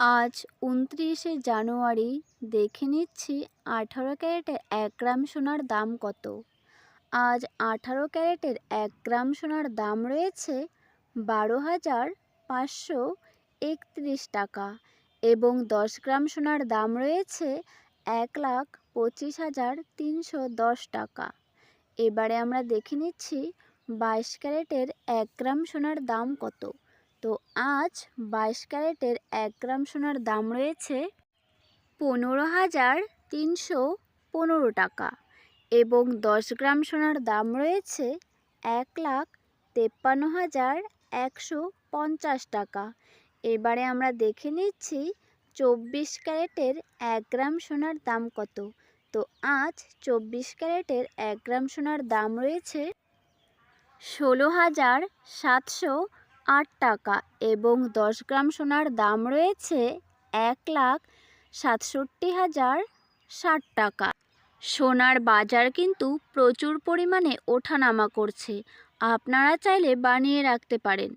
আজ উনত্রিশে জানুয়ারি, দেখে নিচ্ছি আঠারো ক্যারেটের এক গ্রাম সোনার দাম কত। আজ আঠারো ক্যারেটের এক গ্রাম সোনার দাম রয়েছে বারো হাজার পাঁচশো একত্রিশ টাকা এবং দশ গ্রাম সোনার দাম রয়েছে এক লাখ পঁচিশ হাজার তিনশো দশ টাকা। এবারে আমরা দেখে নিচ্ছি বাইশ ক্যারেটের এক গ্রাম সোনার দাম কত। তো আজ বাইশ ক্যারেটের এক গ্রাম সোনার দাম রয়েছে পনেরো হাজার তিনশো পনেরো টাকা এবং দশ গ্রাম সোনার দাম রয়েছে এক লাখ তেপ্পান্ন হাজার একশো পঞ্চাশ টাকা। এবারে আমরা দেখে নিচ্ছি চব্বিশ ক্যারেটের এক গ্রাম সোনার দাম কত। তো আজ চব্বিশ ক্যারেটের এক গ্রাম সোনার দাম রয়েছে ষোলো হাজার সাতশো আট টাকা এবং দশ গ্রাম সোনার দাম রয়েছে এক লাখ সাতষট্টি হাজার ষাট টাকা। সোনার বাজার কিন্তু প্রচুর পরিমাণে ওঠানামা করছে। আপনারা চাইলে বানিয়ে রাখতে পারেন।